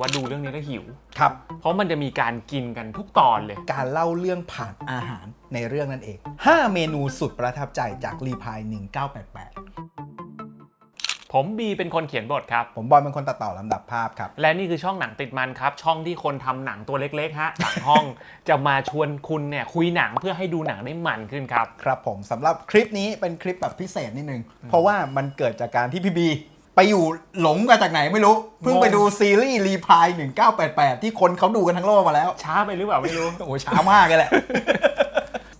ว่าดูเรื่องนี้แล้วหิว ครับ เพราะมันจะมีการกินกันทุกตอนเลย การเล่าเรื่องผ่านอาหารในเรื่องนั่นเอง 5 เมนูสุดประทับใจจากรีพาย 1988 ผมบีเป็นคนเขียนบทครับ ผมบอลเป็นคนตัดต่อลำดับภาพครับ และนี่คือช่องหนังติดมันครับ ช่องที่คนทำหนังตัวเล็กๆฮะหลังห้อง จะมาชวนคุณเนี่ยคุยหนังเพื่อให้ดูหนังได้มันขึ้นครับ ครับผมสำหรับคลิปนี้เป็นคลิปแบบพิเศษนิดนึง เพราะว่ามันเกิดจากการที่พี่บี ไปอยู่หลงมาจากไหนไม่รู้ เพิ่งไปดูซีรีส์รีพาย1988 ที่คนเขาดูกันทั้งโลกมาแล้ว ช้าไปหรือเปล่าไม่รู้ โอ้ช้ามากเลยแหละ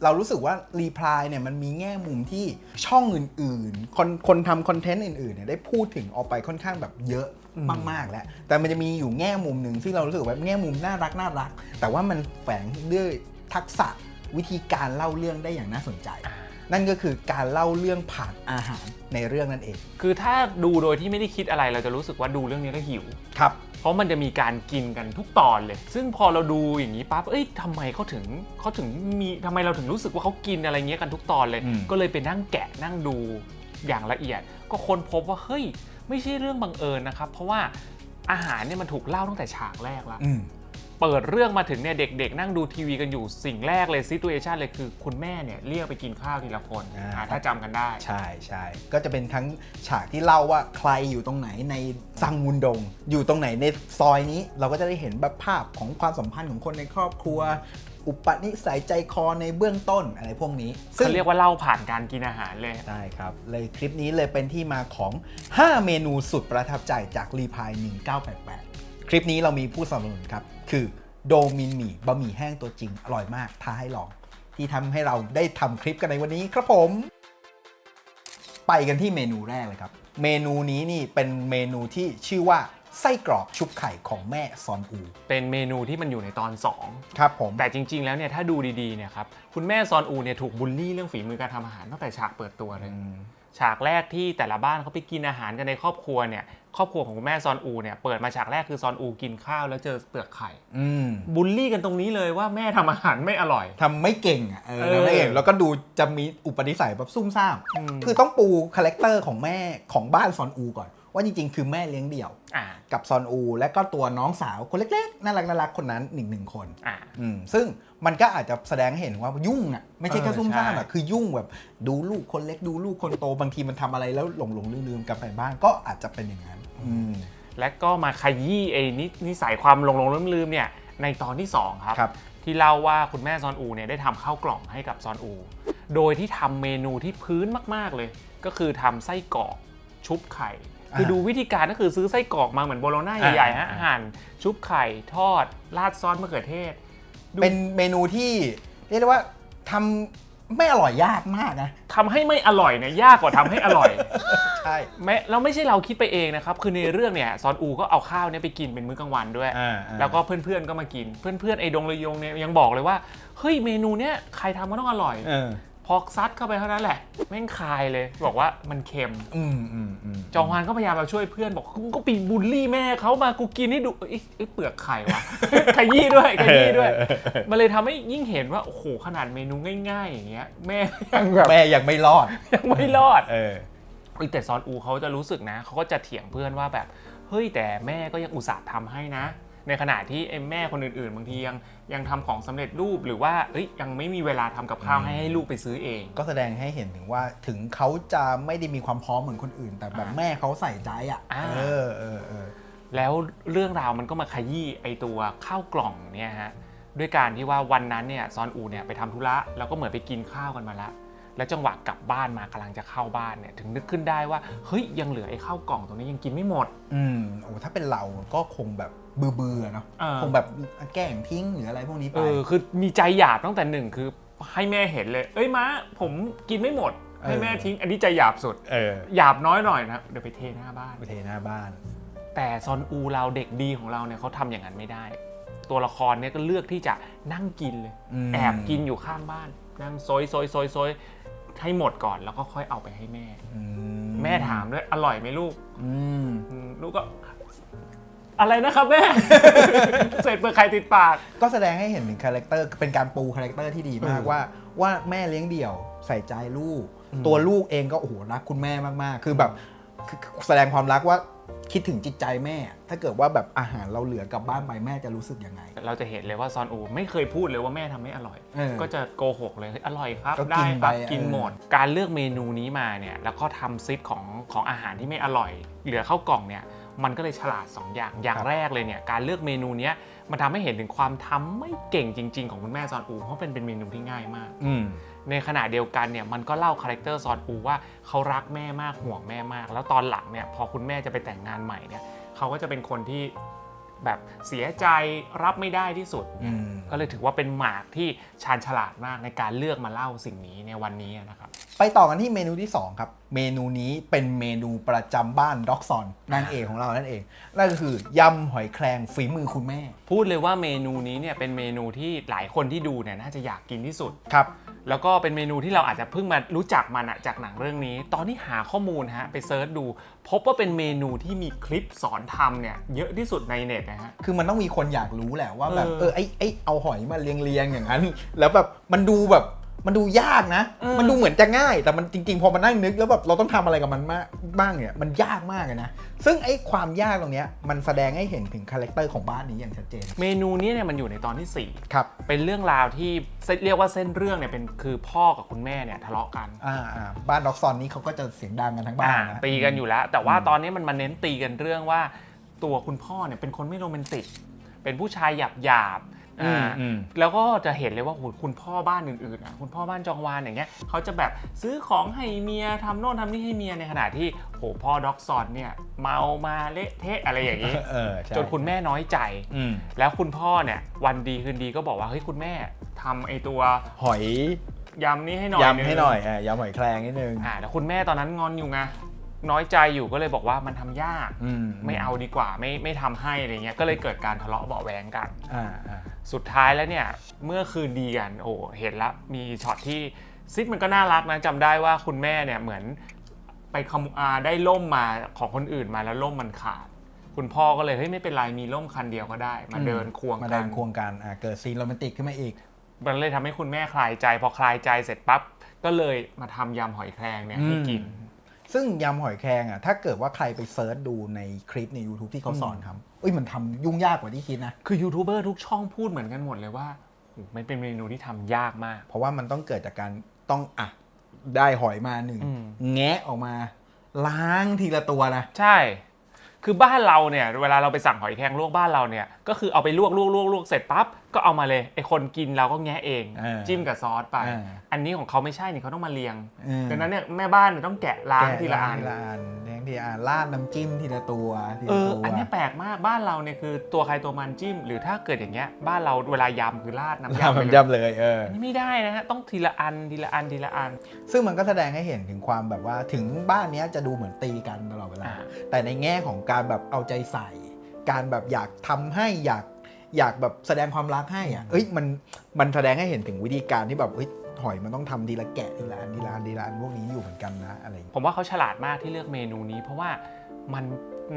เรารู้สึกว่ารีพลายเนี่ยมันมีแง่มุมที่ช่องอื่นๆ คนคนทำคอนเทนต์อื่นๆเนี่ยได้พูดถึงออกไปค่อนข้างแบบเยอะมากๆแล้ว แต่มันจะมีอยู่แง่มุมหนึ่งที่เรารู้สึกว่าแง่มุมน่ารักน่ารัก แต่ว่ามันแฝงด้วยทักษะวิธีการเล่าเรื่องได้อย่างน่าสนใจ นั่นก็คือการเล่าเรื่องผ่านอาหารในเรื่องนั่นเอง คือถ้าดูโดยที่ไม่ได้คิดอะไรเราจะรู้สึกว่าดูเรื่องนี้แล้วหิว ครับ เพราะมันจะมีการกินกันทุกตอนเลย ซึ่งพอเราดูอย่างนี้ปั๊บ เอ้ยทำไมเขาถึงเขาถึงมีทำไมเราถึงรู้สึกว่าเขากินอะไรเงี้ยกันทุกตอนเลย อืม ก็เลยไปนั่งแกะนั่งดูอย่างละเอียด ก็ค้นพบว่าเฮ้ยไม่ใช่เรื่องบังเอิญนะครับ เพราะว่าอาหารเนี่ยมันถูกเล่าตั้งแต่ฉากแรกแล้วอืม เปิดเรื่องมาถึงเนี่ยเด็กๆ นั่งดูทีวีกันอยู่สิ่งแรกเลยซิตูเอชันเลยคือคุณแม่เนี่ยเรียกไปกินข้าวทีละคนอ่า อ่าถ้าจำกันได้ ใช่ใช่ก็จะเป็นทั้งฉากที่เล่าว่าใครอยู่ตรงไหนในซังมุนดง อยู่ตรงไหนในซอยนี้ เราก็จะได้เห็นแบบภาพของความสัมพันธ์ของคนในครอบครัว อุปนิสัยใจคอในเบื้องต้นอะไรพวกนี้ เขาเรียกว่าเล่าผ่านการกินอาหารเลย ใช่ครับ เลยคลิปนี้เลยเป็นที่มาของ 5 เมนูสุดประทับใจจากรีพาย1988 คลิปนี้เรามีผู้สนับสนุนครับ คือโดมินหมี่บะหมี่แห้งตัวจริง อร่อยมากท้าให้ลอง ที่ทำให้เราได้ทำคลิปกันในวันนี้ครับผม ไปกันที่เมนูแรกเลยครับ เมนูนี้นี่เป็นเมนูที่ชื่อว่าไส้กรอกชุบไข่ของแม่ซอนอู เป็นเมนูที่มันอยู่ในตอน 2 ครับผม แต่จริง ๆ แล้วเนี่ยถ้าดูดีๆเนี่ยครับคุณแม่ซอนอูเนี่ยถูกบูลลี่เรื่องฝีมือการทำอาหารตั้งแต่ฉากเปิดตัวเลยอืม ฉากแรกที่แต่ละบ้านเขาไปกินอาหารกันในครอบครัวเนี่ยครอบครัวของคุณแม่ซอนอูเนี่ยเปิดมาฉากแรกคือซอนอูกินข้าวแล้วเจอเปลือกไข่อืมบูลลี่กันตรงนี้เลยว่าแม่ทำอาหารไม่อร่อยทำไม่เก่งอะเออเออทำไม่เก่งแล้วก็ดูจะมีอุปนิสัยแบบซุ่มซ่ามอืมคือต้องปูคาแรคเตอร์ของแม่ของบ้านซอนอูก่อน ว่าจริงๆ คือแม่เลี้ยงเดี่ยวอ่ากับซอนอู และก็ตัวน้องสาวคนเล็กๆ น่ารักน่ารักคนนั้นหนึ่งหนึ่งคนอ่าอืมซึ่งมันก็อาจจะแสดงให้เห็นว่ายุ่งอะไม่ใช่แค่เออซุ่มซ่ามใช่อะคือยุ่งแบบดูลูกคนเล็กดูลูกคนโตบางทีมันทำอะไรแล้วหลงหลงลืมลืมๆกลับไปบ้านก็อาจจะเป็นอย่างนั้นอืมและก็มาขยี้ไอ้นินิสัยความหลงหลงลืมลืมๆเนี่ยในตอนที่2ครับครับที่เล่าว่าคุณแม่ซอนอูเนี่ยได้ทำข้าวกล่องให้กับซอนอู โดยที่ทำเมนูที่พื้นมากๆเลย ก็คือทำไส้กรอกชุบไข่ คืออ่าดูวิธีการก็คือซื้อไส้กรอกมาเหมือนโบโลน่าอ่าใหญ่ๆฮะอ่าหั่นชุบไข่ทอด ราดซอสมะเขือเทศดูเป็นเมนูที่เรียกได้ว่าทำไม่อร่อยยากมากนะทำให้ไม่อร่อยเนี่ยยากกว่าทำให้อร่อยใช่แม้แล้วไม่ใช่เราคิดไปเองนะครับ คือในเรื่องเนี่ยซอนอูก็เอาข้าวเนี่ยไปกินเป็นมื้อกลางวันด้วยอ่าอ่าแล้วก็เพื่อนๆก็มากิน เพื่อนๆไอ้ดงเลยยงเนี่ยยังบอกเลยว่าเฮ้ยเมนูเนี้ยใครทำก็ต้องอร่อยเออ พอซัดเข้าไปเท่านั้นแหละแม่งคายเลย บอกว่ามันเค็ม อืมอืมอืมจองฮานก็พยายามมาช่วยเพื่อนบอกกูก็ปีบูลลี่แม่เขามากูกินให้ดูเอ้ยเอ้ยเปลือกไข่วะ ขยี้ด้วยขยี้ด้วย มันเลยทำให้ยิ่งเห็นว่าโอ้โหขนาดเมนูง่ายๆอย่างเงี้ยแม่ยังแบบแม่ยังไม่รอด ยังไม่รอด เออ เอ้ยแต่ซอนอูเขาจะรู้สึกนะ เขาก็จะเถียงเพื่อนว่าแบบ เฮ้ยแต่แม่ก็ยังอุตส่าห์ทำให้นะ ในขณะที่ไอ้แม่คนอื่นๆ บางทียังยังทำของสำเร็จรูปหรือว่าเอ้ยยังไม่มีเวลาทำกับข้าวให้ให้ลูกไปซื้อเอง ก็แสดงให้เห็นถึงว่าถึงเขาจะไม่ได้มีความพร้อมเหมือนคนอื่น แต่แบบอ่าแม่เขาใส่ใจอะอ่า เออเออเออ แล้วเรื่องราวมันก็มาขยี้ไอตัวข้าวกล่องเนี่ยฮะด้วยการที่ว่าวันนั้นเนี่ยซอนอูเนี่ยไปทำธุระแล้วก็เหมือนไปกินข้าวกันมาละ แล้วจังหวะกลับบ้านมากำลังจะเข้าบ้านเนี่ยถึงนึกขึ้นได้ว่าเฮ้ยยังเหลือไอ้ข้าวกล่องตรงนี้ยังกินไม่หมด อืมโอ้ถ้าเป็นเราก็คงแบบ เบื่อเบื่อๆเนาะเออคงแบบแกล้งทิ้งหรืออะไรพวกนี้ไป เออคือมีใจหยาบตั้งแต่หนึ่งคือให้แม่เห็นเลย เอ้ยม้าผมกินไม่หมด ให้แม่ทิ้ง อันนี้ใจหยาบสุด เออหยาบน้อยหน่อยนะเดี๋ยวไปเทหน้าบ้าน ไปเทหน้าบ้าน แต่ซอนอูเราเด็กดีของเราเนี่ยเขาทำอย่างนั้นไม่ได้ ตัวละครเนี่ยก็เลือกที่จะนั่งกินเลย อืม แอบกินอยู่ข้างบ้าน นั่งซอยซอยซอยซอยให้หมดก่อนแล้วก็ค่อยเอาไปให้แม่ อืแม่ถามด้วยอร่อยไหมลูกอืม อืมลูกก็ อะไรนะครับแม่เสร็จเปลือกไข่ติดปาก ก็แสดงให้เห็นถึงคาแรคเตอร์เป็นการปูคาแรคเตอร์ที่ดีมากเออว่า ว่าแม่เลี้ยงเดี่ยวใส่ใจลูกอืมตัวลูกเองก็โอ้โหรักคุณแม่มากๆ คือแบบคือแสดงความรักว่าคิดถึงจิตใจแม่ ถ้าเกิดว่าแบบอาหารเราเหลือกลับบ้านไปแม่จะรู้สึกยังไง เราจะเห็นเลยว่าซอนอูไม่เคยพูดเลยว่าแม่ทำไม่อร่อยเออก็จะโกหกเลยเฮ้ยอร่อยครับก็ได้กินครับไปกินเออหมด การเลือกเมนูนี้มาเนี่ยแล้วก็ทำซิปของของอาหารที่ไม่อร่อย เหลือเข้ากล่องเนี่ย มันก็เลยฉลาด 2 อย่าง อย่างแรกเลยเนี่ยการเลือกเมนูเนี้ยมันทำให้เห็นถึงความทำไม่เก่งจริง ๆ ของคุณแม่ซอนอู เพราะเป็นเป็นเมนูที่ง่ายมากอืมในขณะเดียวกันเนี่ยมันก็เล่าคาแรคเตอร์ซอนอูว่าเขารักแม่มากห่วงแม่มาก แล้วตอนหลังเนี่ยพอคุณแม่จะไปแต่งงานใหม่เนี่ยเขาก็จะเป็นคนที่แบบเสียใจรับไม่ได้ที่สุดอืมก็เลยถือว่าเป็นหมากที่ชาญฉลาดมากในการเลือกมาเล่าสิ่งนี้ในวันนี้นะครับ ไปต่อกันที่เมนูที่ 2 ครับ เมนูนี้เป็นเมนูประจำบ้านด็อกซอนนางเอกของเรานั่นเอง นั่นก็คือยำหอยแครงฝีมือคุณแม่พูดเลยว่าเมนูนี้เนี่ยเป็นเมนูที่หลายคนที่ดูเนี่ยน่าจะอยากกินที่สุด ครับ แล้วก็เป็นเมนูที่เราอาจจะเพิ่งมารู้จักมันอะจากหนังเรื่องนี้ ตอนที่หาข้อมูลฮะไปเซิร์ชดู พบว่าเป็นเมนูที่มีคลิปสอนทำเนี่ยเยอะที่สุดในเน็ตนะฮะ คือมันต้องมีคนอยากรู้แหละว่าแบบเออเออไอ้ไอ้เอาหอยมาเรียงๆอย่างนั้น แล้วแบบมันดูแบบ มันดูยากนะ เออ มันดูเหมือนจะง่าย แต่มันจริงๆ พอมานั่งนึกแล้วแบบเราต้องทำอะไรกับมันมากบ้างเนี่ยมันยากมากเลยนะ ซึ่งไอ้ความยากตรงเนี้ยมันแสดงให้เห็นถึงคาแรคเตอร์ของบ้านนี้อย่างชัดเจนเมนูนี้เนี่ยมันอยู่ในตอนที่ครับ4เป็นเรื่องราวที่เส้นเรียกว่าเส้นเรื่องเนี่ยเป็นคือพ่อกับคุณแม่เนี่ยทะเลาะกันอ่าอ่าบ้านด็อกซอนนี้เขาก็จะเสียงดังกันทั้งบ้านอ่านะตีกันอยู่แล้ว แต่ว่าตอนนี้มันมาเน้นตีกันเรื่องว่า ตัวคุณพ่อเนี่ยเป็นคนไม่โรแมนติก เป็นผู้ชายหยาบหยาบๆ อืมอ่าอืมแล้วก็จะเห็นเลยว่าโหคุณพ่อบ้านอื่นๆอะคุณพ่อบ้านจองวานอย่างเงี้ยเขาจะแบบซื้อของให้เมียทำโน่นทำนี่ให้เมียในขณะที่โหพ่อด็อกซอนเนี่ยเมามาเละเทะอะไรอย่างนี้เออใช่จนคุณแม่น้อยใจ อืมแล้วคุณพ่อเนี่ยวันดีคืนดีก็บอกว่าเฮ้ยคุณแม่ทำไอตัวหอยยำนี้ให้หน่อยยำให้หน่อยงอ่ายำหอยแครงนิดนึงอ่าแล้วคุณแม่ตอนนั้นงอนอยู่ไงน้อยใจอยู่ก็เลยบอกว่ามันทำยากอืมไม่เอาดีกว่าไม่ไม่ทำให้อะไรเงี้ยก็เลยเกิดการทะเลาะเบาะแวงกันอ่าอ่า สุดท้ายแล้วเนี่ยเมื่อคืนดีกันโอ้เห็นละมีช็อตที่ซิดมันก็น่ารักนะจำได้ว่าคุณแม่เนี่ยเหมือนไปขโมยอ่าได้ล่มมาของคนอื่นมาแล้วล่มมันขาด คุณพ่อก็เลยเฮ้ยไม่เป็นไรมีล่มคันเดียวก็ได้ มาเดินควงมากัเดินนควงกันอ่าเกิดซีนโรแมนติกขึ้นมาอีก มันเลยทำให้คุณแม่คลายใจ พอคลายใจเสร็จปั๊บก็เลยมาทำยำหอยแครงเนี่ยให้กิน ซึ่งยำหอยแครงอะถ้าเกิดว่าใครไปเซิร์ชดูในคลิปใน YouTube ที่เขาสอนทำเอ้ยมันทำยุ่งยากกว่าที่คิดนะ คือยูทูบเบอร์ทุกช่องพูดเหมือนกันหมดเลยว่าโหมันเป็นเมนูที่ทำยากมาก เพราะว่ามันต้องเกิดจากการต้องอะได้หอยมาหนึ่งอืม แงะออกมา ล้างทีละตัวนะ ใช่ คือบ้านเราเนี่ย เวลาเราไปสั่งหอยแครงลวกบ้านเราเนี่ย ก็คือเอาไปลวกลวกลวกลวกเสร็จปั๊บก็เอามาเลยไอคนกินเราก็แงะเอง เออจิ้มกับซอสไป เอออันนี้ของเขาไม่ใช่นี่เขาต้องมาเรียงเออ ดังนั้นเนี่ยแม่บ้านเนี่ยต้องแกะล้างทีละอันทีละอันแดงทีละอันราดน้ำจิ้มทีละตัวทีเอละอ ตัวอันเนี้ยแปลกมากบ้านเราเนี่ยคือตัวใครตัวมันจิ้ม หรือถ้าเกิดอย่างเงี้ยบ้านเราเวลายำคือราดน้ำยำไปมันเลยจำเลยเออ อันนี้ไม่ได้นะฮะต้องทีละอันทีละอันทีละอันซึ่งมันก็แสดงให้เห็นถึงความแบบว่าถึงบ้านเนี้ยจะดูเหมือนตีกันตลอดเวลา อ่า แต่ในแง่ของการแบบเอาใจใส่ การแบบอยากทำให้อยาก อยากแบบแสดงความรักให้อะเอ้ยมันมันแสดงให้เห็นถึงวิธีการที่แบบเอ้ยหอยมันต้องทำทีละแกะทีละอันทีละอันทีละอันพวกนี้อยู่เหมือนกันนะอะไรอย่างเงี้ยผมว่าเขาฉลาดมากที่เลือกเมนูนี้ เพราะว่ามัน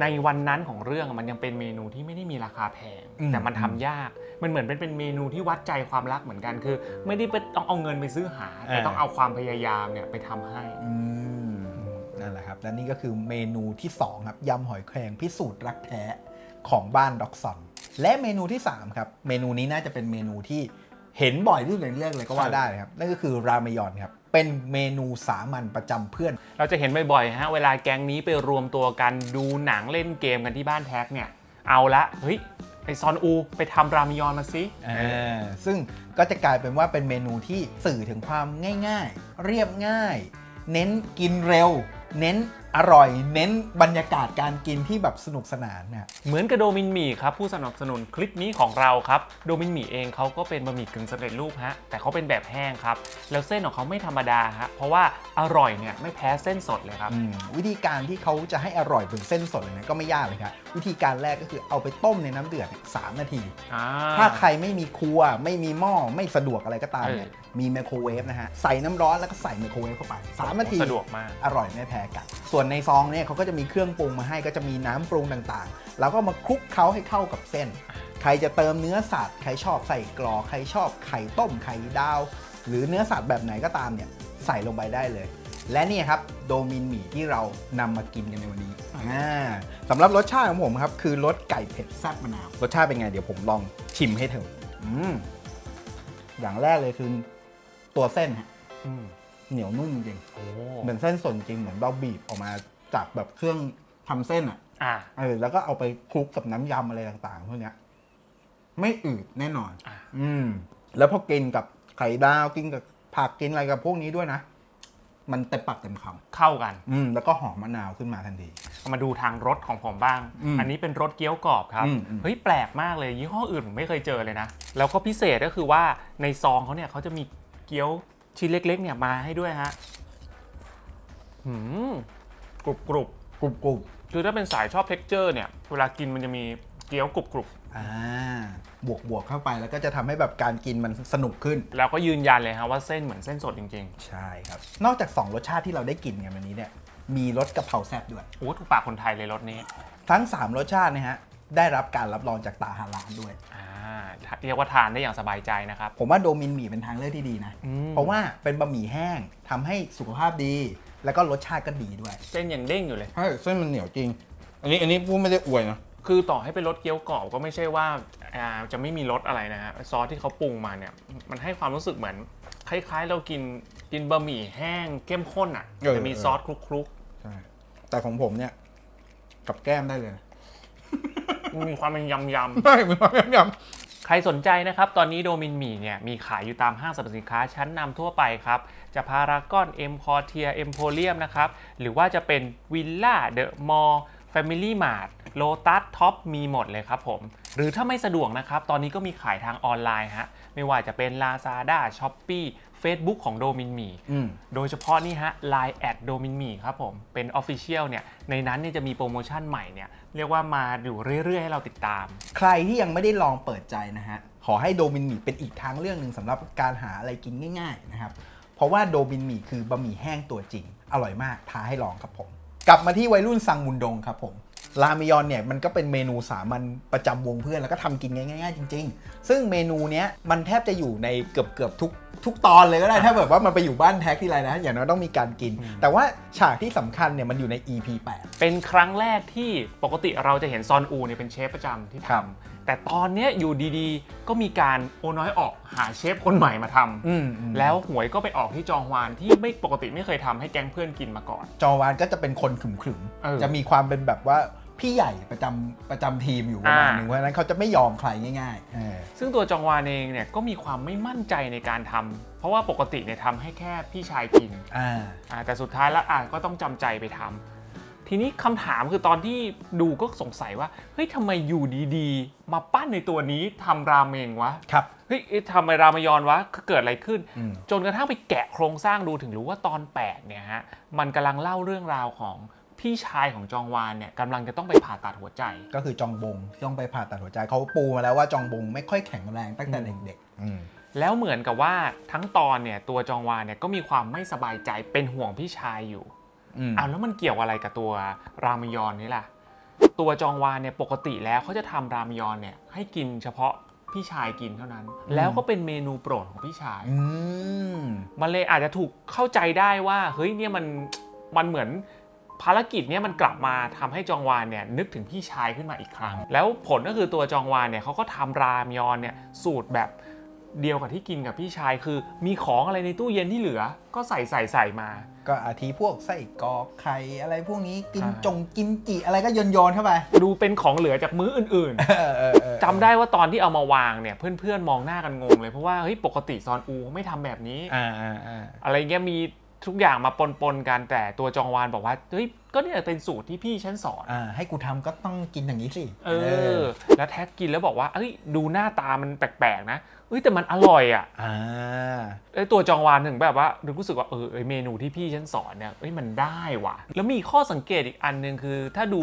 ในวันนั้นของเรื่องอะมันยังเป็นเมนูที่ไม่ได้มีราคาแพงอืมแต่มันทำยากมันเหมือนเป็นเป็นเมนูที่วัดใจความรักเหมือนกันคือ ไม่ได้ไปต้องเอาเงินไปซื้อหา แต่ต้องเอาความพยายามเนี่ยไปทำให้ อืมนั่นแหละครับและนี่ก็คือเมนูที่2ครับยำหอยแครงพิสูจน์รักแท้ของบ้านด็อกซอน และเมนูที่ 3 ครับ เมนูนี้น่าจะเป็นเมนูที่เห็นบ่อยที่สุดในเรื่องเลยก็ว่าได้ครับ นั่นก็คือรามยอนครับ เป็นเมนูสามัญประจำเพื่อน เราจะเห็นบ่อยๆฮะเวลาแก๊งนี้ไปรวมตัวกันดูหนังเล่นเกมกันที่บ้านแท็กเนี่ย เอาละเฮ้ยไอซอนอูไปทำรามยอนมาสิซึ่งก็จะกลายเป็นว่าเป็นเมนูที่สื่อถึงความง่ายๆ เรียบง่าย เน้นกินเร็ว เน้น อร่อยเน้นบรรยากาศการกินที่แบบสนุกสนานเนี่ย เหมือนกับโดมินหมี่ครับ ผู้สนับสนุนคลิปนี้ของเราครับ โดมินหมี่เองเขาก็เป็นบะหมี่กึ่งสำเร็จรูปฮะ แต่เขาเป็นแบบแห้งครับ แล้วเส้นของเขาไม่ธรรมดาฮะ เพราะว่าอร่อยเนี่ยไม่แพ้เส้นสดเลยครับ อืมวิธีการที่เขาจะให้อร่อยบนเส้นสดเลยนะก็ไม่ยากเลยครับวิธีการแรกก็คือเอาไปต้มในน้ำเดือดเนี่ยสามนาที อ่า ถ้าใครไม่มีครัวไม่มีหม้อไม่สะดวกอะไรก็ตามเนี่ยเออมีไมโครเวฟนะฮะใส่น้ำร้อนแล้วก็ใส่ไมโครเวฟเข้าไปสามนาทีสะดวกมาก อร่อยไม่แพ้กันส่วนในซองเนี่ยเขาก็จะมีเครื่องปรุงมาให้ก็จะมีน้ำปรุงต่างๆ แล้วก็มาคลุกเคล้าให้เข้ากับเส้น ใครจะเติมเนื้อสัตว์ใครชอบใส่กรอกใครชอบไข่ต้มไข่ดาว หรือเนื้อสัตว์แบบไหนก็ตามเนี่ยใส่ลงไปได้เลย และนี่ครับโดมินหมี่ที่เรานำมากินกันในวันนี้อ่าสำหรับรสชาติของผมครับคือรสไก่เผ็ดแซ่บมะนาวรสชาติเป็นไงเดี๋ยวผมลองชิมให้เถอะอืมอย่างแรกเลยคือตัวเส้นฮะอืม เหนียวนุ่มจริงโอ้เหมือนเส้นสดจริง เหมือนเราบีบออกมาจากแบบเครื่องทำเส้นอะอ่าเออแล้วก็เอาไปคลุกกับน้ำยำอะไรต่างๆพวกเนี้ย ไม่อืดแน่นอนอ่าอืม แล้วพอกินกับไข่ดาวกินกับผักกินอะไรกับพวกนี้ด้วยนะ มันเต็มปากเต็มคเข้ากันำอืมแล้วก็หอมมะนาวขึ้นมาทันที มาดูทางรสของผมบ้างอืมอันนี้เป็นรสเกี๊ยวกรอบครับอืมอืมเฮ้ยแปลกมากเลยยี่ห้ออื่นผมไม่เคยเจอเลยนะ แล้วก็พิเศษก็คือว่าในซองเขาเนี่ยเขาจะมีเกี๊ยว ชิ้นเล็กๆเนี่ยมาให้ด้วยฮะหืมกรุบกรุบกรุบกรุบคือถ้าเป็นสายชอบเท็กเจอร์เนี่ยเวลากินมันจะมีเกี๊ยวกรุบกรุบอ่าบวกบวกเข้าไปแล้วก็จะทำให้แบบการกินมันสนุกขึ้น แล้วก็ยืนยันเลยฮะว่าเส้นเหมือนเส้นสดจริงใช่ครับ นอกจาก 2 รสชาติที่เราได้กินกันวันนี้เนี่ยมีรสกะเพราแซ่บด้วย ๆโอ้ถูกปากคนไทยเลยรสนี้ ทั้ง 3 รสชาตินะฮะได้รับการรับรองจากตาฮาลาลด้วย อ่า เรียกว่าทานได้อย่างสบายใจนะครับ ผมว่าโดมินหมี่เป็นทางเลือกที่ดีนะ อืม เพราะว่าเป็นบะหมี่แห้งทำให้สุขภาพดี แล้วก็รสชาติก็ดีด้วย เส้นยังเด้งอยู่เลย ใช่เส้นมันเหนียวจริง อันนี้อันนี้พูดไม่ได้อวยนะ คือต่อให้เป็นรสเกี๊ยวกรอบก็ไม่ใช่ว่าอ่าจะไม่มีรสอะไรนะฮะซอสที่เขาปรุงมาเนี่ยมันให้ความรู้สึกเหมือน คล้ายๆ เรากินกินบะหมี่แห้งเข้มข้นอะเออ จะมีเออซอสคลุกใช่แต่ของผมเนี่ย กับแก้มได้เลยนะ ๆ มีความเป็นยำใช่เหมือนความยำๆใครสนใจนะครับ ตอนนี้โดมินหมี่เนี่ยมีขายอยู่ตามห้างสรรพสินค้าชั้นนำทั่วไปครับ จะพารากอนเอ็มคอเทียเอ็มโพเรียมนะครับ หรือว่าจะเป็นวิลล่าเดอะมอลล์แฟมิลี่มาร์ทโลตัสท็อปมีหมดเลยครับผม หรือถ้าไม่สะดวกนะครับ ตอนนี้ก็มีขายทางออนไลน์ฮะ ไม่ว่าจะเป็น Lazada s h o p e e Facebook ของโดมินหมี่อืมโดยเฉพาะนี่ฮะ Line แอดโดมินมีครับผม เป็น Official เนี่ย ในนั้นเนี่ยจะมีโปรโมชั่นใหม่เนี่ยเรียกว่ามาอยู่เรื่อยๆ ให้เราติดตาม ใครที่ยังไม่ได้ลองเปิดใจนะฮะ ขอให้โดมินหมี่เป็นอีกทางเรื่องหนึ่งสำหรับการหาอะไรกินง่ายๆนะครับ เพราะว่าโดมินหมี่คือบะหมี่แห้งตัวจริง อร่อยมากท้าให้ลองครับผม กลับมาที่วัยรุ่นซังมุนดงครับผมรามยอนเนี่ยมันก็เป็นเมนูสามัญประจำวงเพื่อนแล้วก็ทำกินง่ายๆ จริง ๆ ซึ่งเมนูเนี้ยมันแทบจะอยู่ในเกือบเกือบๆทุกทุกตอนเลยก็ได้ถ้าแบบว่ามันไปอยู่บ้านแท็กที่ไรนะ อย่างน้อยต้องมีการกิน แต่ว่าฉากที่สำคัญเนี่ยมันอยู่ใน EP 8 เป็นครั้งแรกที่ปกติเราจะเห็นซอนอูเนี่ยเป็นเชฟประจำที่ครัทำบแต่ตอนเนี้ยอยู่ดีๆ ก็มีการโอน้อยออกหาเชฟคนใหม่มาทำอืมอืม แล้วหวยก็ไปออกที่จองฮวานที่ไม่ปกติไม่เคยทำให้แก๊งเพื่อนกินมาก่อน จอวานก็จะเป็นคนขรึมเออๆจะมีความเป็นแบบว่า พี่ใหญ่ประจำประจำทีมอยู่ประมาณอ่าหนึงเพราะฉะนั้นเขาจะไม่ยอมใครง่ายๆเออซึ่งตัวจองวานเองเนี่ยก็มีความไม่มั่นใจในการทำเพราะว่าปกติเนี่ยทำให้แค่พี่ชายกินอ่า อ่าแต่สุดท้ายแล้วอะก็ต้องจำใจไปทำทีนี้คำถามคือตอนที่ดูก็สงสัยว่าเฮ้ยทำไมอยู่ดีๆ มาปั้นในตัวนี้ทำราเมงวะครับ เฮ้ยเอ๊ะทำไมรามยอนวะเกิดอะไรขึ้น อืม จนกระทั่งไปแกะโครงสร้างดูถึงรู้ว่าตอน8เนี่ยฮะมันกำลังเล่าเรื่องราวของ พี่ชายของจองวานเนี่ยกำลังจะต้องไปผ่าตัดหัวใจ ก็คือจองบงต้องไปผ่าตัดหัวใจเขาปูมาแล้วว่าจองบงไม่ค่อยแข็งแรงตั้งแต่อืมเด็กๆอืมแล้วเหมือนกับว่าทั้งตอนเนี่ยตัวจองวานเนี่ยก็มีความไม่สบายใจเป็นห่วงพี่ชายอยู่อืมอ้าวแล้วมันเกี่ยวอะไรกับตัวรามยอนนี่ล่ะ ตัวจองวานเนี่ยปกติแล้วเขาจะทำรามยอนเนี่ยให้กินเฉพาะพี่ชายกินเท่านั้น แล้วก็เป็นเมนูโปรดของพี่ชายอืมมันเลยอาจจะถูกเข้าใจได้ว่าเฮ้ยเนี่ยมันมันเหมือน ภารกิจเนี่ยมันกลับมาทำให้จองวานเนี่ยนึกถึงพี่ชายขึ้นมาอีกครั้ง แล้วผลก็คือตัวจองวานเนี่ยเขาก็ทำรามยอนเนี่ยสูตรแบบเดียวกับที่กินกับพี่ชายคือ มีของอะไรในตู้เย็นที่เหลือ ก็ใส่ใส่ใส่มา ก็อาทิพวกไส้กรอกไข่อะไรพวกนี้กินใช่จงกินจิอะไรก็โยนโยนๆเข้าไป ดูเป็นของเหลือจากมื้ออื่นๆเออเออเออจำได้ว่าตอนที่เอามาวางเนี่ยเพื่อนๆมองหน้ากันงงเลยเพราะว่าเฮ้ยปกติซอนอูไม่ทำแบบนี้อ่าอ่าอ่าอะไรเงี้ยมี ทุกอย่างมาปนๆกันแต่ตัวจองวานบอกว่าเฮ้ยก็เนี่ยเป็นสูตรที่พี่ฉันสอนอ่าให้กูทำก็ต้องกินอย่างนี้สิเออ แล้วแท็กกินแล้วบอกว่าเอ้ยดูหน้าตามันแปลกๆนะเอ้ยแต่มันอร่อยอะอ่าไอ้ยตัวจองวานถึงแบบว่ารู้สึกว่าเออไอเมนูที่พี่ฉันสอนเนี่ยเอ้ยมันได้ว่ะ แล้วมีข้อสังเกตอีกอันหนึ่งคือ ถ้าดู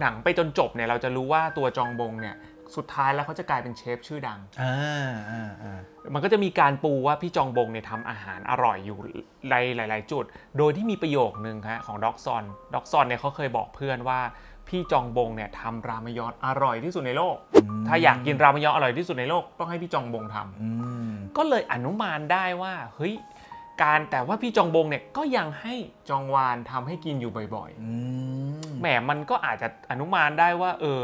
หนังไปจนจบเนี่ยเราจะรู้ว่าตัวจองบงเนี่ย สุดท้ายแล้วเขาจะกลายเป็นเชฟชื่อดัง อ่าอ่าอ่ามันก็จะมีการปูว่าพี่จองบงเนี่ยทำอาหารอร่อยอยู่ในหลาย ๆ จุด โดยที่มีประโยคนึงฮะของด็อกซอนด็อกซอนเนี่ยเขาเคยบอกเพื่อนว่าพี่จองบงเนี่ยทำรามยอนอร่อยที่สุดในโลก ถ้าอยากกินรามยอนอร่อยที่สุดในโลกต้องให้พี่จองบงทำอืมก็เลยอนุมานได้ว่าเฮ้ยการแต่ว่าพี่จองบงเนี่ยก็ยังให้จองวานทำให้กินอยู่บ่อย อืมๆแหมมันก็อาจจะอนุมานได้ว่าเออ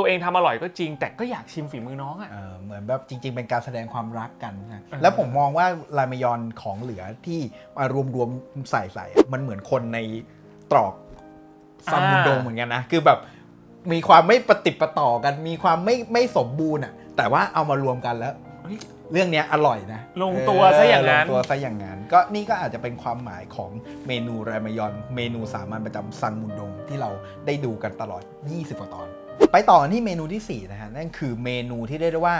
ตัวเองทำอร่อยก็จริง แต่ก็อยากชิมฝีมือน้องอะ่ะเออเหมือนแบบจริง ๆ เป็นการแสดงความรักกันนะเออแล้วผมมองว่ารามยอนของเหลือที่มารวมๆใส่ใส่อะมันเหมือนคนในตรอกซัมมุนโดเหมือนกันนะคือแบบมีความไม่ปฏิดประต่อกัน มีความไม่ไม่สมบูรณ์อะ แต่ว่าเอามารวมกันแล้วเฮ้ยเรื่องเนี้ยอร่อยนะ ลงตัวซะอย่างนั้นลงตัวซะอย่างนั้น ก็นี่ก็อาจจะเป็นความหมายของเมนูรามยอน เมนูสามัญประจำซังมุนโดงที่เราได้ดูกันตลอด 20 กว่าตอน ไปต่อกันที่เมนูทีสี่ 4 นะฮะ นั่นคือเมนูที่เรียกได้ว่า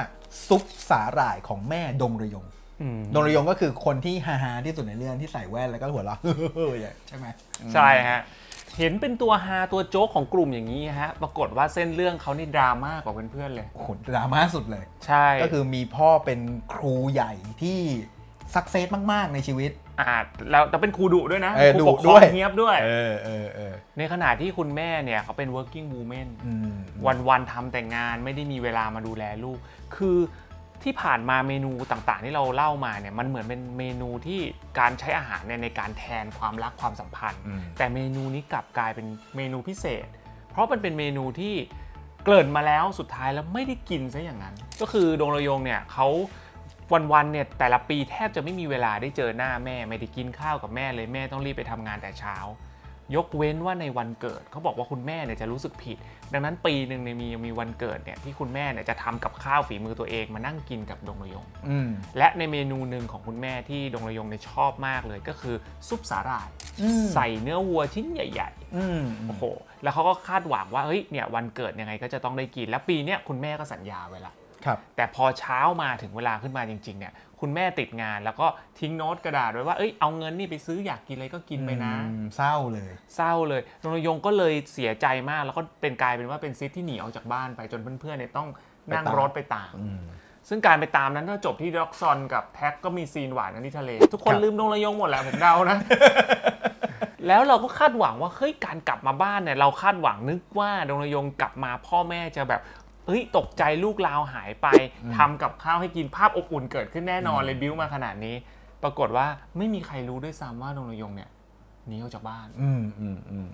ซุปสาหร่ายของแม่ดงระยงอืมดงระยงก็คือคนที่ฮาๆที่สุดในเรื่องที่ใส่แว่นแล้วก็หัวเราะ ใช่ไหมใช่ฮะ เห็นเป็นตัวฮาตัวโจ๊กของกลุ่มอย่างนี้ฮะ ปรากฏว่าเส้นเรื่องเขานี่ดราม่ากว่าเพื่อนๆเลย โอ้โหดราม่าสุดเลย ใช่ ก็คือมีพ่อเป็นครูใหญ่ที่สักเซสมาก ๆ ในชีวิต อาจแล้วแต่เป็นครูดุด้วยนะเออครูดุปกครด้อวยงเฮียบด้วย เออเออเออในขณะที่คุณแม่เนี่ยเขาเป็น working woman อืมวันๆทำแต่งานไม่ได้มีเวลามาดูแลลูก คือที่ผ่านมาเมนูต่างๆ ที่เราเล่ามาเนี่ยมันเหมือนเป็นเมนูที่การใช้อาหารเนี่ยในการแทนความรักความสัมพันธ์ อืม แต่เมนูนี้กลับกลายเป็นเมนูพิเศษ เพราะมันเป็นเมนูที่เกริ่นมาแล้วสุดท้ายแล้วไม่ได้กินซะอย่างนั้น ก็คือดงระยงเนี่ยเขา วันๆเนี่ยแต่ละปีแทบจะไม่มีเวลาได้เจอหน้าแม่ ไม่ได้กินข้าวกับแม่เลยแม่ต้องรีบไปทำงานแต่เช้า ยกเว้นว่าในวันเกิดเขาบอกว่าคุณแม่เนี่ยจะรู้สึกผิด ดังนั้นปีหนึ่งในยมีมีวันเกิดเนี่ยที่คุณแม่เนี่ยจะทำกับข้าวฝีมือตัวเองมานั่งกินกับดงระยงอืมและในเมนูหนึ่งของคุณแม่ที่ดงระยงเนี่ยชอบมากเลยก็คือซุปสาหร่ายอืมใส่เนื้อวัวชิ้นใหญ่อืมๆโอ้โห แล้วเขาก็คาดหวังว่าเฮ้ยเนี่ยวันเกิดยังไงก็จะต้องได้กิน แล้วปีเนี้ยคุณแม่ก็สัญญาไว้ละครับ แต่พอเช้ามาถึงเวลาขึ้นมาจริงๆเนี่ยคุณแม่ติดงานแล้วก็ทิ้งโน้ตกระดาษไว้ว่า เอ้ย เอาเงินนี่ไปซื้ออยากกินอะไรก็กินไปนะอืมเศร้าเลย เศร้าเลยดงระยงก็เลยเสียใจมาก แล้วก็เป็นกลายเป็นว่าเป็นซิทที่หนีออกจากบ้านไปจนเพื่อนๆเนี่ยต้องนั่งไปตามรถไปตามอืมซึ่งการไปตามนั้นก็จบที่ด็อกซอนกับแท็กก็มีซีนหวานกันที่ทะเล ทุกคนครับลืมดงระยงหมดแหละผมเดานะ แล้วเราก็คาดหวังว่า เฮ้ย การกลับมาบ้านเนี่ยเราคาดหวังนึกว่าดงระยงกลับมาพ่อแม่จะแบบ เฮ้ยตกใจลูกลาวหายไปทำกับข้าวให้กินภาพอบอุ่นเกิดขึ้นแน่นอนเลยบิ้วมาขนาดนี้ ปรากฏว่าไม่มีใครรู้ด้วยซ้ำว่าดงระยงเนี่ยหนีออกจากบ้าน อืมอืมอืม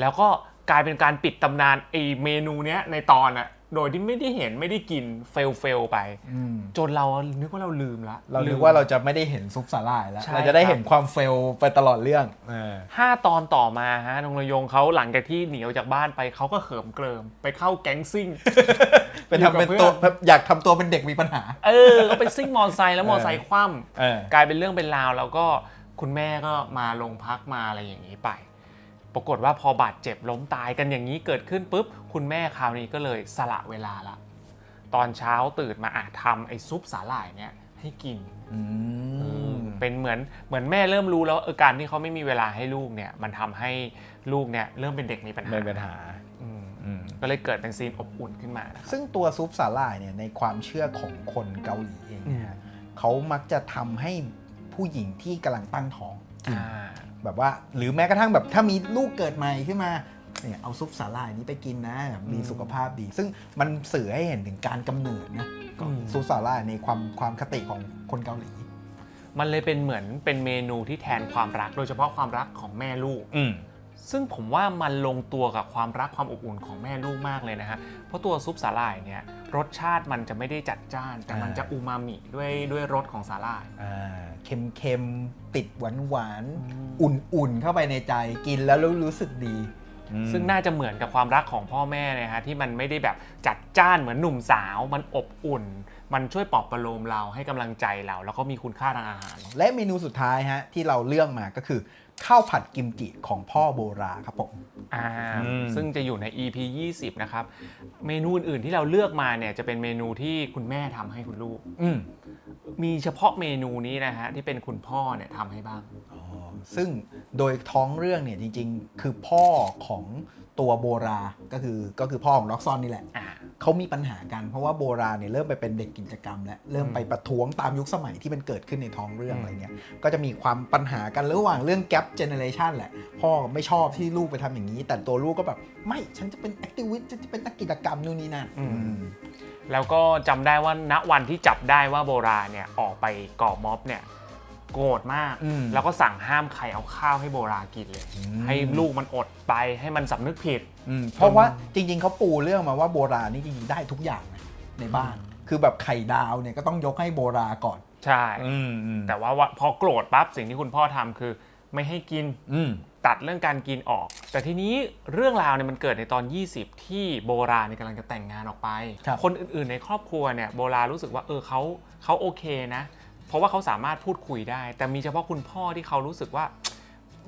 แล้วก็กลายเป็นการปิดตำนานไอเมนูเนี้ยในตอนอะโดยที่ไม่ได้เห็นไม่ได้กินเฟลเฟลไป อืมจนเรานึกว่าเราลืมละเราลืนึมกว่าเราจะไม่ได้เห็นซุปสาหร่ายแล้ว ใช่ เราจะได้ครับเห็นความเฟลไปตลอดเรื่องเออห้าตอนต่อมาฮะนงระยงเขาหลังจากที่หนีออกจากบ้านไปเขาก็เขิมเกริม ไปเข้าแก๊งซิ่ง เป็นอยู่ทำกับเป็นเพื่อนตัวอยากทำตัวเป็นเด็กมีปัญหา เออก็ไปซิ่งมอไซค์แล้วมอไซค์คว่เออำกลายเป็นเรื่องเป็นราวแล้วก็คุณแม่ก็มาลงพักมาอะไรอย่างนี้ไป ปรากฏว่าพอบาดเจ็บล้มตายกันอย่างนี้เกิดขึ้นปุ๊บ คุณแม่คราวนี้ก็เลยสละเวลาละ ตอนเช้าตื่นมาอะทำไอ้ซุปสาหร่ายเนี่ยให้กินอืมเป็นเหมือนเหมือนแม่เริ่มรู้แล้วเออการที่เขาไม่มีเวลาให้ลูกเนี่ย มันทำให้ลูกเนี่ยเริ่มเป็นเด็กมีปัญหาเป็นปัญหาอืมอืม ก็เลยเกิดเป็นซีนอบอุ่นขึ้นมานะครับ ซึ่งตัวซุปสาหร่ายเนี่ยในความเชื่อของคนเกาหลีเองเนี่ยอืมเขามักจะทำให้ผู้หญิงที่กำลังตั้งท้องกิน อ่า แบบว่า หรือแม้กระทั่งแบบถ้ามีลูกเกิดใหม่ขึ้นมาเนี่ยเอาซุปสาหร่ายนี้ไปกินนะแบบมีอืมสุขภาพดี ซึ่งมันสื่อให้เห็นถึงการกำเนิดนะของอืมซุปสาหร่ายในความความคติของคนเกาหลี มันเลยเป็นเหมือนเป็นเมนูที่แทนความรัก โดยเฉพาะความรักของแม่ลูก อืม ซึ่งผมว่ามันลงตัวกับความรักความอบอุ่นของแม่ลูกมากเลยนะฮะ เพราะตัวซุปสาหร่ายเนี่ยรสชาติมันจะไม่ได้จัดจ้าน แต่มันอ่าจะอูมามิด้วยด้วยรสของสาหร่ายอ่าเค็มเค็มๆติดหวานหวานๆอืมอุ่นๆ เข้าไปในใจกินแล้วรู้สึกดี ซึ่งน่าจะเหมือนกับความรักของพ่อแม่นะฮะที่มันไม่ได้แบบจัดจ้านเหมือนหนุ่มสาว มันอบอุ่น มันช่วยปลอบประโลมเราให้กำลังใจเรา แล้วก็มีคุณค่าทางอาหาร และเมนูสุดท้ายฮะที่เราเลือกมาก็คือข้าวผัดกิมจิของพ่อโบราครับผมอ่าอืมซึ่งจะอยู่ใน EP 20 นะครับ เมนูอื่นๆที่เราเลือกมาเนี่ยจะเป็นเมนูที่คุณแม่ทำให้คุณลูก อืมมีเฉพาะเมนูนี้นะฮะที่เป็นคุณพ่อเนี่ยทำให้บ้าง อ๋อ ซึ่งโดยท้องเรื่องเนี่ยจริง ๆ คือพ่อของตัวโบราก็คือก็คือพ่อของล็อกซอนนี่แหละอ่าเขามีปัญหากันเพราะว่าโบราเนี่ยเริ่มไปเป็นเด็กกิจกรรม และเริ่มไปประท้วงตามยุคสมัยที่มันเกิดขึ้นในท้องเรื่องอืมอะไรเงี้ยก็จะมีความปัญหากันระหว่างเรื่องแก p เจเนเรชันแหละ พ่อไม่ชอบที่ลูกไปทำอย่างนี้ แต่ตัวลูกก็แบบไม่ฉันจะเป็นแอคทิวิสต์ฉันจะเป็นนักกิจกรรมนู่นนี่นั่นอืมแล้วก็จำได้ว่าณวันที่จับได้ว่าโบราณเนี่ยออกไปก่อม็อบเนี่ย โกรธมาก อืมแล้วก็สั่งห้ามใครเอาข้าวให้โบรากินเลย อืม ให้ลูกมันอดไปให้มันสำนึกผิด อืมเพราะว่าจริงๆเขาปูเรื่องมาว่าโบราณนี่จริงๆได้ทุกอย่างนะในบ้าน คือแบบไข่ดาวเนี่ยก็ต้องยกให้โบราก่อนใช่ อืมอืมแต่ว่าว่าพอโกรธปั๊บสิ่งที่คุณพ่อทำคือ ไม่ให้กินอืมตัดเรื่องการกินออก แต่ทีนี้เรื่องราวเนี่ยมันเกิดในตอน 20 ที่โบราณเนี่ยกำลังจะแต่งงานออกไปครับคนอื่นๆในครอบครัวเนี่ยโบราณรู้สึกว่าเออเขาเขาโอเคนะ เพราะว่าเขาสามารถพูดคุยได้ แต่มีเฉพาะคุณพ่อที่เขารู้สึกว่า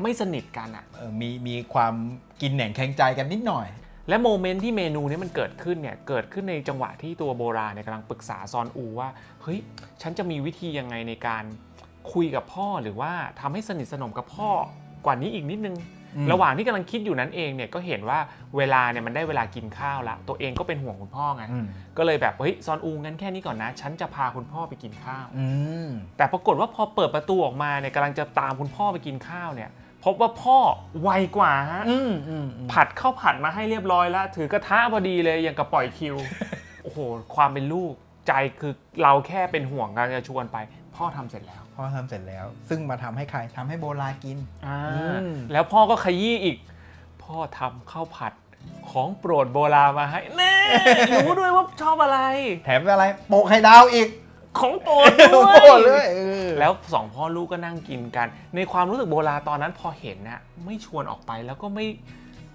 ไม่สนิทกันอะ เออมีมีความกินแหน่งแข็งใจกันนิดหน่อย และโมเมนต์ที่เมนูนี้มันเกิดขึ้นเนี่ยเกิดขึ้นในจังหวะที่ตัวโบราณเนี่ยกำลังปรึกษาซอนอูว่าเฮ้ยฉันจะมีวิธียังไงในการคุยกับพ่อหรือว่าทำให้สนิทสนมกับพ่อกว่านี้อีกนิดนึงอืม ระหว่างที่กำลังคิดอยู่นั้นเองเนี่ยก็เห็นว่าเวลาเนี่ยมันได้เวลากินข้าวละ ตัวเองก็เป็นห่วงคุณพ่อไงอืมก็เลยแบบเฮ้ยซอนอูงั้นแค่นี้ก่อนนะ ฉันจะพาคุณพ่อไปกินข้าวอืมแต่ปรากฏว่าพอเปิดประตูออกมาเนี่ยกำลังจะตามคุณพ่อไปกินข้าวเนี่ยพบว่าพ่อไวกว่าฮะอืมอืมอืมผัดข้าวผัดมาให้เรียบร้อยแล้ว ถือกระทะพอดีเลยอย่างกับปล่อยคิว โอ้โห ความเป็นลูกใจคือเราแค่เป็นห่วงกันจะชวนไป พ่อทำเสร็จแล้ว พ่อทำเสร็จแล้ว ซึ่งมาทำให้ใครทำให้โบรากิน อ่าอืม แล้วพ่อก็ขยี้อีก พ่อทำข้าวผัดของโปรดโบรามาให้แน่รู้ด้วยว่าชอบอะไร แถมอะไรโปกไข่ดาวอีกของโปรดด้โปวยกเลยเออแล้วสองพ่อลูกก็นั่งกินกัน ในความรู้สึกโบราณตอนนั้นพอเห็นน่ะไม่ชวนออกไปแล้วก็ไม่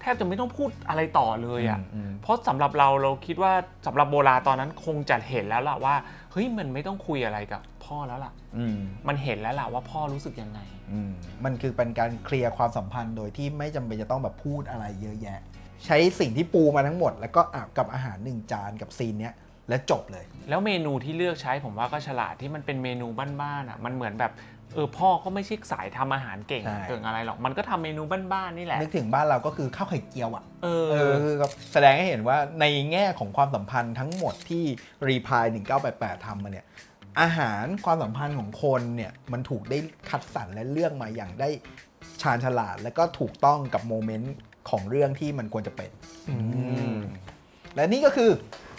แทบจะไม่ต้องพูดอะไรต่อเลยอะ อืม เพราะสำหรับเราเราคิดว่าสำหรับโบราณตอนนั้นคงจะเห็นแล้วล่ะว่าเฮ้ยมันไม่ต้องคุยอะไรกับ พ่อแล้วล่ะ อืมมันเห็นแล้วล่ะว่าพ่อรู้สึกยังไง อืมมันคือเป็นการเคลียร์ความสัมพันธ์โดยที่ไม่จำเป็นจะต้องแบบพูดอะไรเยอะแยะ ใช้สิ่งที่ปูมาทั้งหมด แล้วก็อาบกับอาหารหนึ่งจานกับซีนเนี้ยแล้วจบเลย แล้วเมนูที่เลือกใช้ผมว่าก็ฉลาดที่มันเป็นเมนูบ้านๆอะ มันเหมือนแบบเออพ่อก็ไม่ใช่สายทำอาหารเก่งใช่ เก่งอะไรหรอก มันก็ทำเมนูบ้านๆนี่แหละ นึกถึงบ้านเราก็คือข้าวไข่เจียวอะ เอเอออ คือแบบแสดงให้เห็นว่าในแง่ของความสัมพันธ์ทั้งหมดที่รีพาย1988ทำมาเนี่ย อาหารความสัมพันธ์ของคนเนี่ยมันถูกได้คัดสรรและเลือกมาอย่างได้ชาญฉลาด และก็ถูกต้องกับโมเมนต์ของเรื่องที่มันควรจะเป็นมและนี่ก็คือ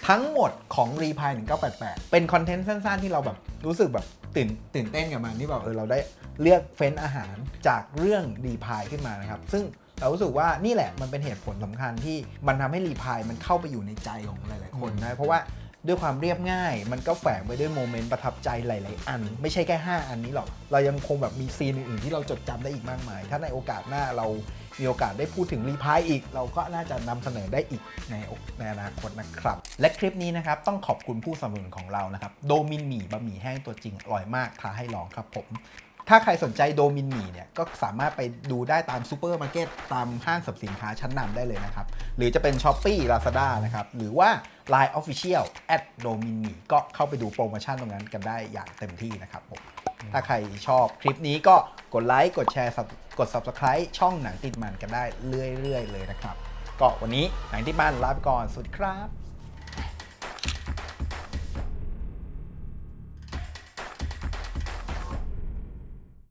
ทั้งหมดของรีพาย1988 เป็นคอนเทนต์สั้นๆ ที่เราแบบรู้สึกแบบตื่นตื่นเต้นกับมันที่แบบเออเราได้เลือกเฟ้นอาหารจากเรื่องรีพายขึ้นมานะครับ ซึ่งเรารู้สึกว่านี่แหละมันเป็นเหตุผลสำคัญที่มันทำให้รีพายมันเข้าไปอยู่ในใจของหลายๆคนนะเพราะว่า ด้วยความเรียบง่าย มันก็แฝงไปด้วยโมเมนต์ประทับใจหลาย ๆ อัน ไม่ใช่แค่ 5 อันนี้หรอก เรายังคงแบบมีซีนอื่น ๆ ที่เราจดจำได้อีกมากมาย ถ้าในโอกาสหน้าเรามีโอกาสได้พูดถึงรีพายอีก เราก็น่าจะนำเสนอได้อีกในในอนาคตนะครับ และคลิปนี้นะครับต้องขอบคุณผู้สนับสนุนของเรานะครับโดมินหมี่บะหมี่แห้งตัวจริงอร่อยมากท้าให้ลองครับผม ถ้าใครสนใจโดมินหมี่เนี่ยก็สามารถไปดูได้ตามซูเปอร์มาร์เก็ตตามห้างสรรพสินค้าชั้นนำได้เลยนะครับ หรือจะเป็น s h อ p e e Lazada นะครับ หรือว่า Line Official at d o m i n i ก็เข้าไปดูโปรโมชั่นตรงนั้นกันได้อย่างเต็มที่นะครับผมถ้าใครชอบคลิปนี้ก็กดไลค์กดแชร์กด Subscribe ช่องหนังติดมันกันได้เรื่อยๆ เลยนะครับ ก็วันนี้หนังติดมันลาไปก่อนสวัสดีครับ